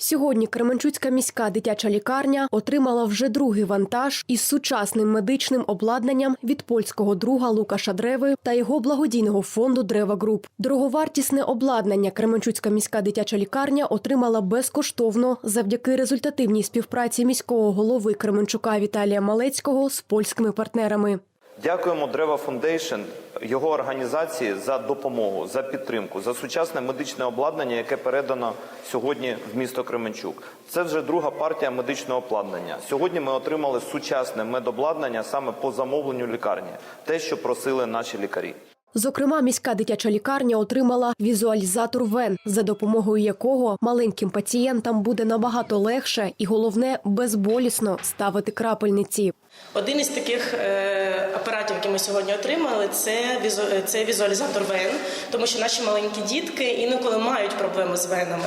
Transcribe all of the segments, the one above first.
Сьогодні Кременчуцька міська дитяча лікарня отримала вже другий вантаж із сучасним медичним обладнанням від польського друга Лукаша Древи та його благодійного фонду Древа Груп. Дороговартісне обладнання Кременчуцька міська дитяча лікарня отримала безкоштовно завдяки результативній співпраці міського голови Кременчука Віталія Малецького з польськими партнерами. Дякуємо Древа Фундейшн, його організації за допомогу, за підтримку, за сучасне медичне обладнання, яке передано сьогодні в місто Кременчук. Це вже друга партія медичного обладнання. Сьогодні ми отримали сучасне медобладнання саме по замовленню лікарні, те, що просили наші лікарі. Зокрема, міська дитяча лікарня отримала візуалізатор вен, за допомогою якого маленьким пацієнтам буде набагато легше і головне безболісно ставити крапельниці. Один із таких які ми сьогодні отримали, це, візу, це візуалізатор вен, тому що наші маленькі дітки інколи мають проблеми з венами.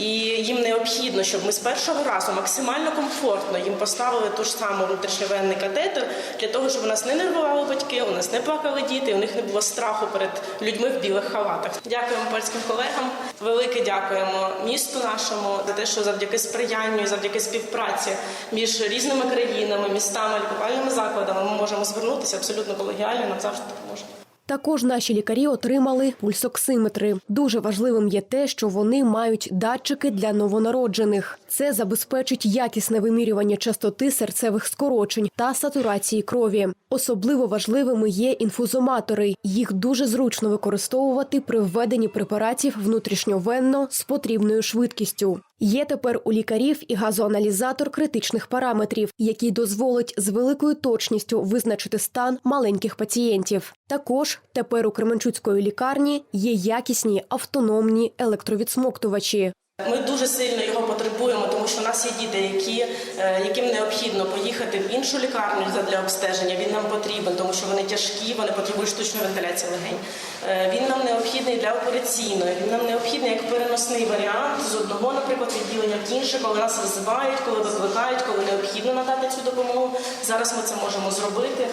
І їм необхідно, щоб ми з першого разу максимально комфортно їм поставили ту ж саму внутрішньовенний катетер для того, щоб у нас не нервували батьки, у нас не плакали діти, у них не було страху перед людьми в білих халатах. Дякуємо польським колегам. Велике дякуємо місту нашому за те, що завдяки сприянню, завдяки співпраці між різними країнами, містами, лікувальними закладами ми можемо звернутися абсолютно колегіально. Нам завжди допоможуть. Також наші лікарі отримали пульсоксиметри. Дуже важливим є те, що вони мають датчики для новонароджених. Це забезпечить якісне вимірювання частоти серцевих скорочень та сатурації крові. Особливо важливими є інфузоматори. Їх дуже зручно використовувати при введенні препаратів внутрішньовенно з потрібною швидкістю. Є тепер у лікарів і газоаналізатор критичних параметрів, який дозволить з великою точністю визначити стан маленьких пацієнтів. Також тепер у Кременчуцької лікарні є якісні автономні електровідсмоктувачі. Ми дуже сильно його потребуємо, тому що у нас є діти, які, е, яким необхідно поїхати в іншу лікарню для обстеження. Він нам потрібен, тому що вони тяжкі, вони потребують штучної вентиляції легень. Е, Він нам необхідний для операційної. Він нам необхідний як переносний варіант з одного, наприклад, відділення в інше, коли нас визивають, коли викликають, коли необхідно надати цю допомогу. Зараз ми це можемо зробити.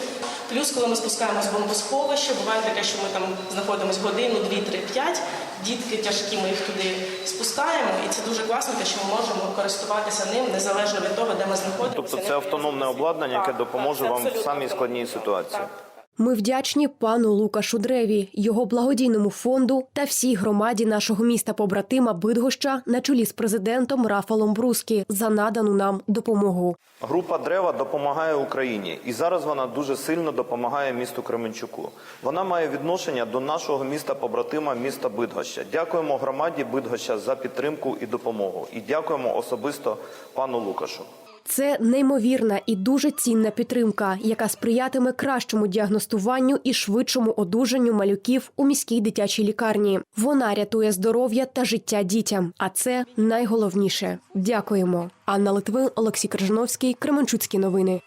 Плюс, коли ми спускаємось з бомбосховища, буває таке, що ми там знаходимося годину, дві, три, п'ять. Дітки тяжкі, ми їх туди спускаємо, і це дуже класно, те, що ми можемо користуватися ним незалежно від того, де ми знаходимося. Тобто це автономне обладнання, яке допоможе так, вам в самій складній ситуації. Так. Ми вдячні пану Лукашу Древі, його благодійному фонду та всій громаді нашого міста побратима Бидгоща на чолі з президентом Рафалом Брускі за надану нам допомогу. Група Древа допомагає Україні, і зараз вона дуже сильно допомагає місту Кременчуку. Вона має відношення до нашого міста побратима, міста Бидгоща. Дякуємо громаді Бидгоща за підтримку і допомогу. І дякуємо особисто пану Лукашу. Це неймовірна і дуже цінна підтримка, яка сприятиме кращому діагностуванню і швидшому одужанню малюків у міській дитячій лікарні. Вона рятує здоров'я та життя дітям, а це найголовніше. Дякуємо. Анна Литвин, Олексій Крижановський, Кременчуцькі новини.